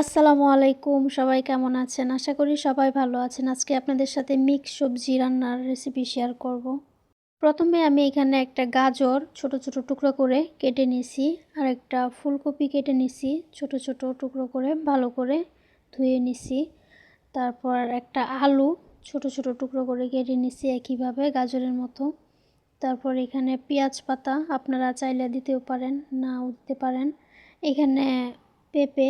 আসসালামু আলাইকুম, সবাই কেমন আছেন? আশা করি সবাই ভালো আছেন। আজকে আপনাদের সাথে মিক্স সবজি রান্নার রেসিপি শেয়ার করব। প্রথমে আমি এখানে একটা গাজর ছোট ছোট টুকরো করে কেটে নিছি আর একটা ফুলকপি কেটে নিছি ছোট ছোট টুকরো করে ভালো করে ধুয়ে নিছি তারপর একটা আলু ছোট ছোট টুকরো করে কেটে নিছি একইভাবে গাজরের মতো। তারপর এখানে পেঁয়াজ পাতা, আপনারা চাইলে দিতেও পারেন, নাও দিতে পারেন। এখানে পেঁপে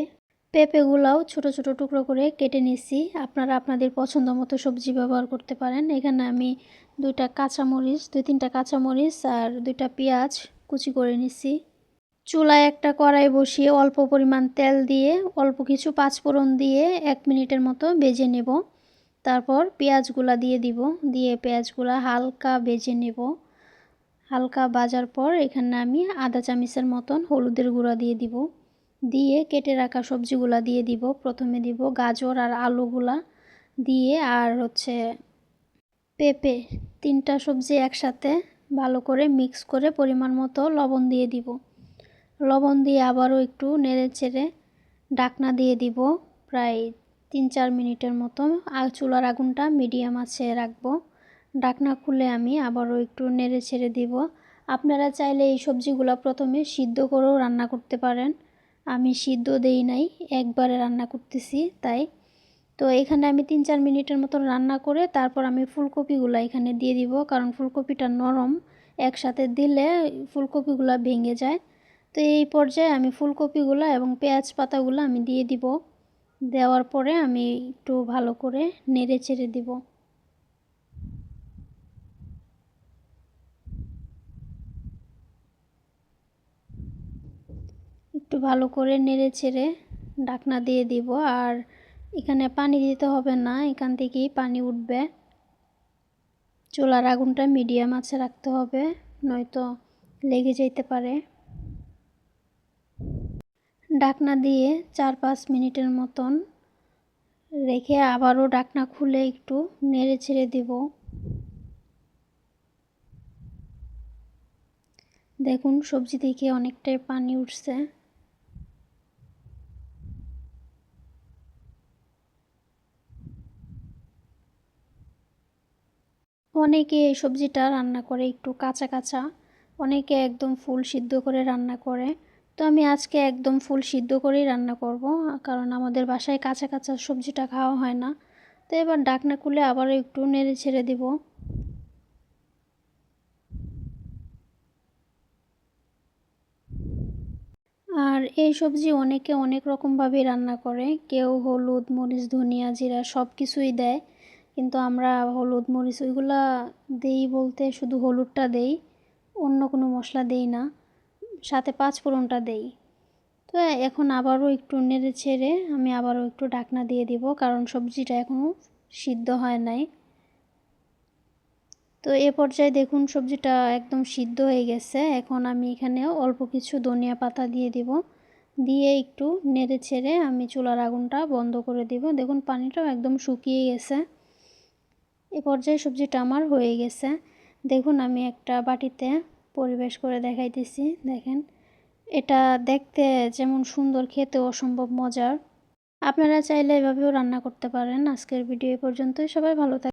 পেঁপেগুলাও ছোট ছোট টুকরো করে কেটে নিছি। আপনারা আপনাদের পছন্দ মতো সবজি ব্যবহার করতে পারেন। এখানে আমি দুইটা কাঁচামরিচ, দুই তিনটা কাঁচামরিচ আর দুইটা পেঁয়াজ কুচি করে নিছি। চুলায় একটা কড়াই বসিয়ে অল্প পরিমাণ তেল দিয়ে, অল্প কিছু পাঁচফোড়ন দিয়ে এক মিনিটের মতো বেজে নেব। তারপর পেঁয়াজগুলা দিয়ে দিব। দিয়ে পেঁয়াজগুলা হালকা বেজে নেব। হালকা বাজার পর এখানে আমি আধা চামিচের মতন হলুদের গুঁড়া দিয়ে দিব। দিয়ে কেটে রাখা সবজিগুলা দিয়ে দিব। প্রথমে দিব গাজর আর আলুগুলা দিয়ে আর হচ্ছে পেঁপে। তিনটা সবজি একসাথে ভালো করে মিক্স করে পরিমাণ মতো লবণ দিয়ে দিব। লবণ দিয়ে আবারও একটু নেড়ে চেড়ে ডাকনা দিয়ে দিব। প্রায় তিন চার মিনিটের মতো আর চুলার আগুনটা মিডিয়াম আছে রাখব। ডাকনা খুলে আমি আবারও একটু নেড়ে ছেড়ে দিব। আপনারা চাইলে এই সবজিগুলো প্রথমে সিদ্ধ করেও রান্না করতে পারেন। আমি সিদ্ধ দেই নাই, একবারে রান্না করতেছি তাই। তো এখানে আমি তিন চার মিনিটের মতো রান্না করে তারপর আমি ফুলকপিগুলো এখানে দিয়ে দিব, কারণ ফুলকপিটা নরম, একসাথে দিলে ফুলকপিগুলো ভেঙে যায়। তো এই পর্যায়ে আমি ফুলকপিগুলো এবং পেঁয়াজ পাতাগুলো আমি দিয়ে দিব। দেওয়ার পরে আমি একটু ভালো করে নেড়ে চেড়ে দিব। একটু ভালো করে নেড়ে ছেড়ে ডাকনা দিয়ে দিব। আর এখানে পানি দিতে হবে না, এখান থেকেই পানি উঠবে। চুলার আগুনটা মিডিয়াম আছে রাখতে হবে, নয়তো লেগে যেতে পারে। ডাকনা দিয়ে চার পাঁচ মিনিটের মতন রেখে আবারও ডাকনা খুলে একটু নেড়ে ছেড়ে দিব। দেখুন, সবজি থেকে অনেকটাই পানি উঠছে। অনেকে এই সবজিটা রান্না করে একটু কাঁচা কাঁচা, অনেকে একদম ফুল সিদ্ধ করে রান্না করে। তো আমি আজকে একদম ফুল সিদ্ধ করেই রান্না করব, কারণ আমাদের বাসায় কাঁচা কাঁচা সবজিটা খাওয়া হয় না। তো এবার ডাকনা খুলে আবারও একটু নেড়ে ছেড়ে দিব। আর এই সবজি অনেকে অনেক রকমভাবেই রান্না করে। কেউ হলুদ, মরিচ, ধনিয়া, জিরা সব কিছুই দেয়। কিন্তু আমরা হলুদ মরিচ ওইগুলা দেই বলতে শুধু হলুদটা দেই, অন্য কোনো মশলা দেই না, সাথে পাঁচ ফোড়নটা দেই। তো এখন আবারও একটু নেড়ে ছেড়ে আমি আবারও একটু ঢাকনা দিয়ে দিব, কারণ সবজিটা এখনও সিদ্ধ হয় নাই। তো এ পর্যায়ে দেখুন সবজিটা একদম সিদ্ধ হয়ে গেছে, এখন আমি এখানে অল্প কিছু ধনিয়া পাতা দিয়ে দিব। দিয়ে একটু নেড়ে ছেড়ে আমি চুলার আগুনটা বন্ধ করে দিব। দেখুন পানিটাও একদম শুকিয়ে গেছে। এ পর্যায়ে সবজিটা আমার হয়ে গেছে। দেখুন, আমি একটা বাটিতে পরিবেশ করে দেখাইতেছি। দেখেন, এটা দেখতে যেমন সুন্দর খেতে অসম্ভব মজার। আপনারা চাইলে এভাবেও রান্না করতে পারেন। আজকের ভিডিও পর্যন্তই। সবাই ভালো থাকে